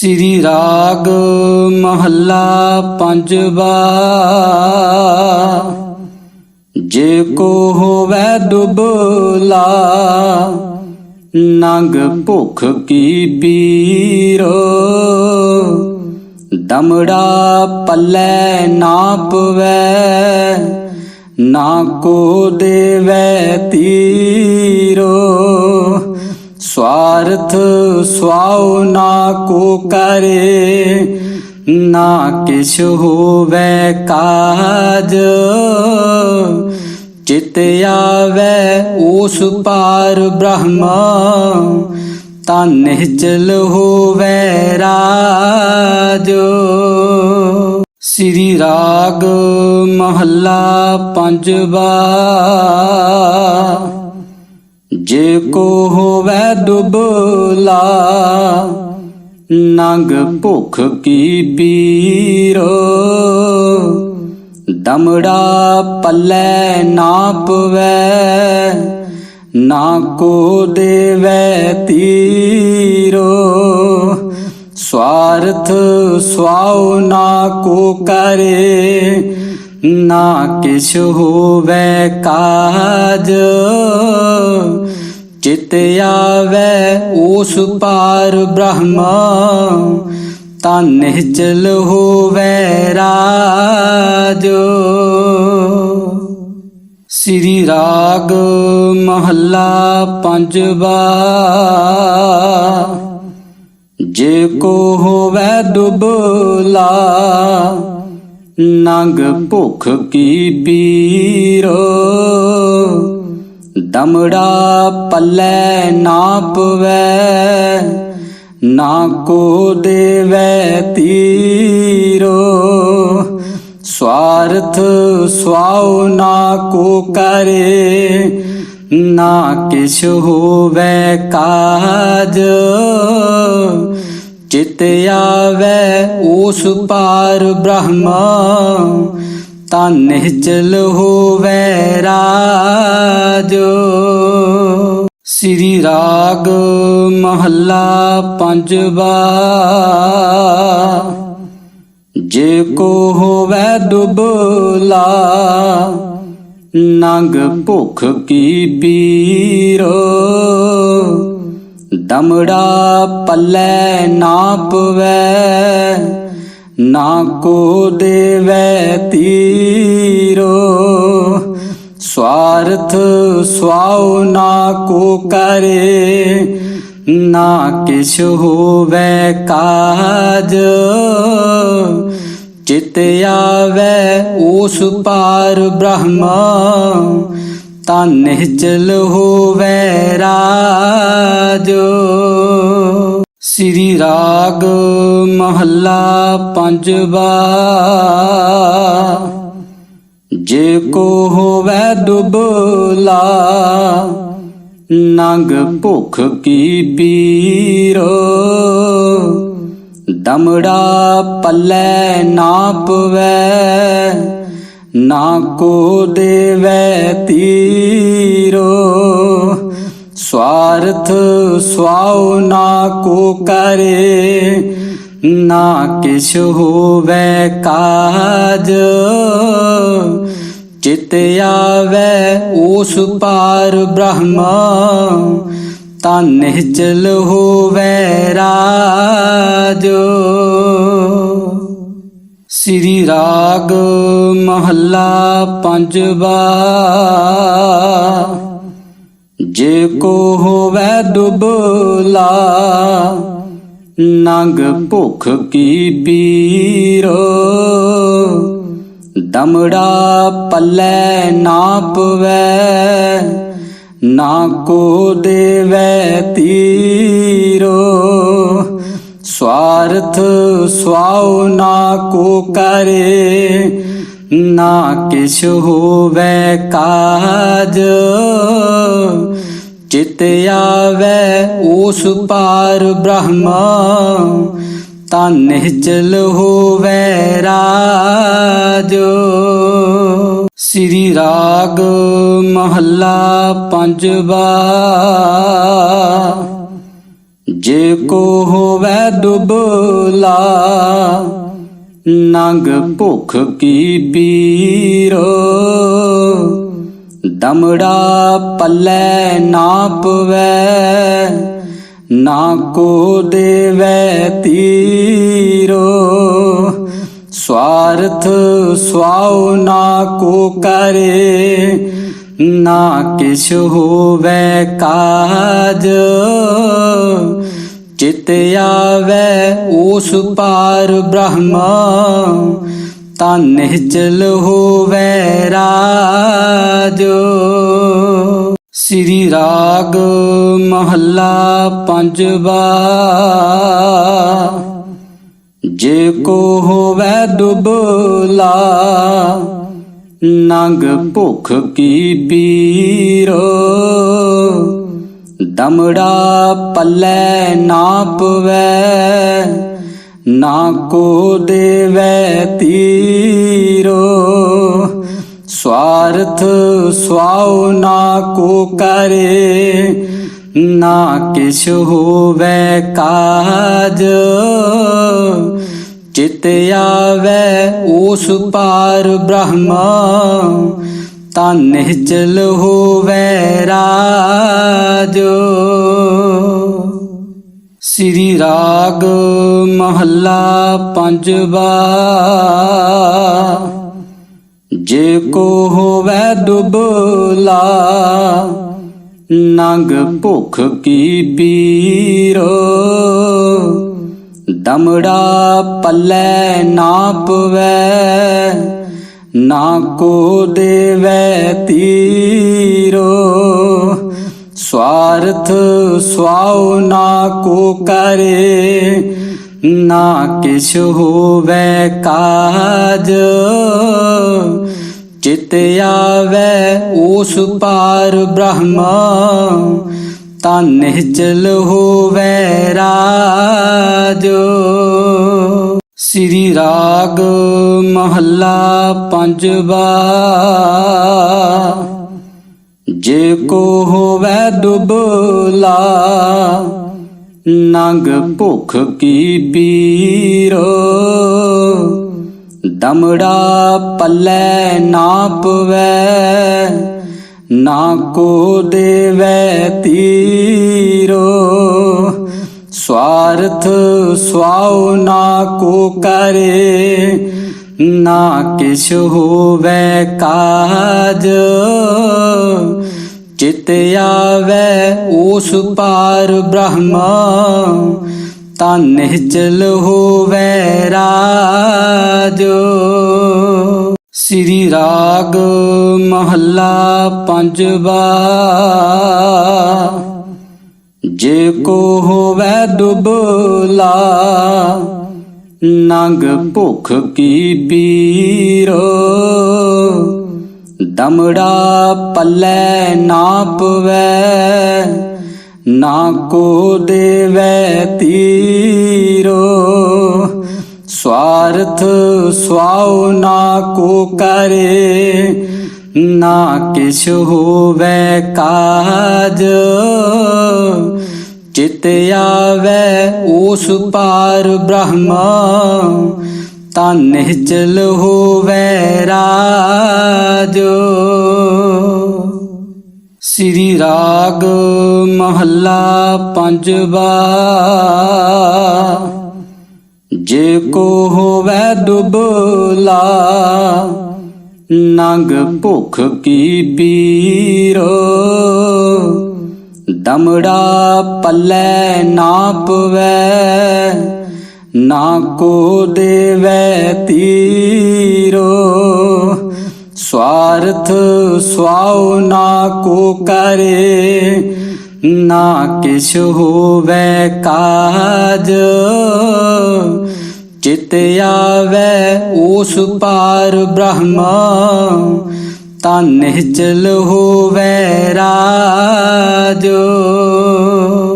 ਸ੍ਰੀ ਰਾਗ ਮਹੱਲਾ ਪੰਜਵਾ। ਜੇ ਕੋ ਹੋਵੇ ਦੁਬਲਾ, ਨੰਗ ਭੁਖ ਕੀ ਪੀਰੋ। ਦਮੜਾ ਪੱਲੇ ਨਾ ਪਵੈ, ਨਾ ਕੋ ਦੇਵੈ ਤੀਰੋ। ਸਵਾਰਥ ਸੁਆਉ ਨਾ ਕੋ ਕਰੇ, ਨਾ ਕਿਛ ਹੋਵੇ ਕਾਜ। ਚਿਤ ਆਵੇ ਉਸ ਪਾਰ ਬ੍ਰਹਮ, ਤਾਂ ਨਿਹਚਲ ਹੋਵੇ ਰਾਜ। ਸ੍ਰੀ ਰਾਗ ਮਹੱਲਾ ਪੰਜਵਾ। ਜੇ ਕੋ ਹੋਵੇ ਦੁਬਲਾ ਨੰਗ ਭੁਖ ਕੀ ਪੀਰੋ? ਦਮੜਾ ਪੱਲੇ ਨਾ ਪਵੈ, ਨਾ ਕੋ ਦੇਵੈ ਤੀਰੋ। ਸਵਾਰਥ ਸੁਆਉ ਨਾ ਕੋ ਕਰੇ ਨਾ ਕਿਛ ਹੋਵੇ ਕਾਜ, ਚਿਤ ਆਵੇ ਉਸ ਪਾਰ ਬ੍ਰਹਮਾ ਤਾਂ ਨਿਹਚਲ ਹੋਵੇ ਰਾਜ। ਸ੍ਰੀ ਰਾਗ ਮਹੱਲਾ ਪੰਜਵਾ, ਜੇ ਕੋ ਹੋਵੇ ਦੁਬਲਾ ਨੰਗ ਭੁਖ ਕੀ ਪੀਰੋ? ਦਮੜਾ ਪੱਲੇ ਨਾ ਪਵੈ ਨਾ ਕੋ ਦੇਵੈ ਤੀਰੋ। ਸਵਾਰਥ ਸੁਆਉ ਨਾ ਕੋ ਕਰੇ ਨਾ ਕਿਛ ਹੋਵੇ ਕਾਜ। ਚਿਤ ਆਵੇ, ਉਸ ਪਾਰ ਬ੍ਰਹਮਾ। ਤਾਂ ਨਿਹਚਲ ਹੋਵੇ ਰਾਜੋ। ਸ੍ਰੀ ਰਾਗ ਮਹੱਲਾ ਪੰਜਵਾ ਜੇ ਕੋ ਹੋਵੇ ਦੁਬਲਾ, ਨੰਗ ਭੁਖ ਕੀ ਪੀਰੋ। ਦਮੜਾ ਪੱਲੇ ਨਾ ਪਵੈ ਨਾ ਕੋ ਦੇਵੈ ਤੀਰੋ। ਸਵਾਰਥ ਸੁਆਉ ਨਾ ਕੋ ਕਰੇ, ਨਾ ਕਿਛ ਹੋਵੇ ਕਾਜ। ਚਿਤ ਆਵੇ ਉਸ ਪਾਰ ਬ੍ਰਹਮਾ ਤਾਂ ਨਿਹਚਲ ਹੋਵੇ ਰਾਜੋ। ਸ੍ਰੀ ਰਾਗ ਮਹੱਲਾ ਪੰਜਵਾ ਜੇ ਕੋ ਹੋਵੇ ਦੁਬਲਾ, ਨੰਗ ਭੁਖ ਕੀ ਪੀਰੋ। ਦਮੜਾ ਪੱਲੇ ਨਾ ਪਵੈ। ਨਾ ਕੋ ਦੇਵੈ ਤੀਰੋ, ਸਵਾਰਥ ਸੁਆਉ ਨਾ ਕੋ ਕਰੇ, ਨਾ ਕਿਛ ਹੋਵੇ ਕਾਜ। ਚਿਤ ਆਵੇ ਉਸ ਪਾਰ ਬ੍ਰਹਮ ਤਾਂ ਨਿਹਚਲ ਹੋਵੇ ਰਾਜ। ਸ੍ਰੀ ਰਾਗ ਮਹੱਲਾ ਪੰਜਵਾ ਜੇ ਕੋ ਹੋਵੇ ਦੁਬਲਾ, ਨੰਗ ਭੁਖ ਕੀ ਪੀਰ। ਦਮੜਾ ਪੱਲੇ ਨਾ ਪਵੈ, ਨਾ ਕੋ ਦੇਵੈ ਤੀਰੋ। ਸਵਾਰਥ ਸੁਆਉ ਨਾ ਕੋ ਕਰੇ, ਨਾ ਕਿਛ ਹੋਵੇ ਕਾਜ। ਚਿਤ ਆਵੇ ਉਸ ਪਾਰ ਬ੍ਰਹਮ, ਤਾਂ ਨਿਹਚਲ ਹੋਵੇ ਰਾਜੋ। ਸ੍ਰੀ ਰਾਗ ਮਹੱਲਾ ਪੰਜਵਾ। ਜੇ ਕੋ ਹੋਵੇ ਦੁਬਲਾ, ਨੰਗ ਭੁਖ ਕੀ ਪੀਰੋ। ਦਮੜਾ ਪੱਲੇ ਨਾ ਪਵੈ, ਨਾ ਕੋ ਦੇਵੈ ਤੀਰੋ। ਸਵਾਰਥ ਸਵਾਉ ਨਾ ਕੋ ਕਰੇ, ਨਾ ਕਿਛ ਹੋਵੇ ਕਾਜ। ਚਿਤ ਆਵੇ ਉਸ ਪਾਰ ਬ੍ਰਹਮ ਤਾਂ ਨਿਹਚਲ ਹੋਵੇ ਰਾਜੋ। ਸ੍ਰੀ ਰਾਗ ਮਹੱਲਾ ਪੰਜਵਾ, ਜੇ ਕੋ ਹੋਵੇ ਦੁਬਲਾ, ਨੰਗ ਭੁਖ ਕੀ ਪੀਰੋ। ਦਮੜਾ ਪੱਲੇ ਨਾ ਪਵੈ, ਨਾ ਕੋ ਦੇਵੈ ਤੀਰੋ। ਸਵਾਰਥ ਸਵਾਉ ਨਾ ਕੋ ਕਰੇ, ਨਾ ਕਿਛ ਹੋਵੇ ਕਾਜ। ਚਿਤ ਆਵੇ ਉਸ ਪਾਰ ਬ੍ਰਹਮਾ ਤਾਂ ਨਿਹਚਲ ਹੋਵੇ ਰਾਜੋ। ਸ੍ਰੀ ਰਾਗ ਮਹੱਲਾ ਪੰਜਵਾ ਜੇ ਕੋ ਹੋਵੇ ਦੁਬਲਾ, ਨੰਗ ਭੁਖ ਕੀ ਪੀਰੋ। ਦਮੜਾ ਪੱਲੇ ਨਾ ਪਵੈ। ਨਾ ਕੋ ਦੇਵੈ ਤੀਰੋ, ਸਵਾਰਥ ਸਵਾਉ ਨਾ ਕੋ ਕਰੇ, ਨਾ ਕਿਛ ਹੋਵੇ ਕਾਜ। ਚਿਤ ਆਵੇ ਉਸ ਪਾਰ ਬ੍ਰਹਮ ਤਾਂ ਨਿਹਚਲ ਹੋਵੇ ਰਾਜ। ਸ੍ਰੀ ਰਾਗ ਮਹੱਲਾ ਪੰਜਵਾ। ਜੇ ਕੋ ਹੋਵੇ ਦੁਬਲਾ, ਨੰਗ ਭੁਖ ਕੀ ਪੀਰ। ਦਮੜਾ ਪੱਲੇ ਨਾ ਪਵੈ, ਨਾ ਕੋ ਦੇਵੈ ਤੀਰੋ। ਸਵਾਰਥ ਸਵਾਉ ਨਾ ਕੋ ਕਰੇ, ਨਾ ਕਿਛ ਹੋਵੇ ਕਾਜ। ਚਿਤ ਆਵੇ ਉਸ ਪਾਰ ਬ੍ਰਹਮ, ਤਾਂ ਨਿਹਚਲ ਹੋਵੇ ਰਾਜ। ਸ੍ਰੀ ਰਾਗ ਮਹੱਲਾ ਪੰਜਵਾ। ਜੇ ਕੋ ਹੋਵੇ ਦੁਬਲਾ, ਨੰਗ ਭੁਖ ਕੀ ਪੀਰੋ? ਦਮੜਾ ਪੱਲੇ ਨਾ ਪਵੈ, ਨਾ ਕੋ ਦੇਵੈ ਤੀਰੋ। ਸਵਾਰਥ ਸਵਾਉ ਨਾ ਕੋ ਕਰੇ ਨਾ ਕਿਛ ਹੋਵੇ ਕਾਜ, ਚਿਤ ਆਵੇ ਉਸ ਪਾਰ ਬ੍ਰਹਮ, ਤਾਂ ਨਿਚਲ ਹੋਵੇ ਰਾਜ। ਸ੍ਰੀ ਰਾਗ ਮਹੱਲਾ ਪੰਜਵਾ, ਜੇ ਕੋ ਹੋਵੇ ਦੁਬਲਾ ਨੰਗ ਭੁਖ ਕੀ ਪੀਰੋ? ਦਮੜਾ ਪੱਲੇ ਨਾ ਪਵੈ ਨਾ ਕੋ ਦੇਵੈ ਤੀਰੋ। ਸਵਾਰਥ ਸਵਾਉ ਨਾ ਕੋ ਕਰੇ ਨਾ ਕਿਛ ਹੋਵੇ ਕਾਜ। ਚਿਤ ਆਵੇ ਉਸ ਪਾਰ ਬ੍ਰਹਮਾ। ਤਾਂ ਨਿਹਚਲ ਹੋਵੇ ਰਾਜ।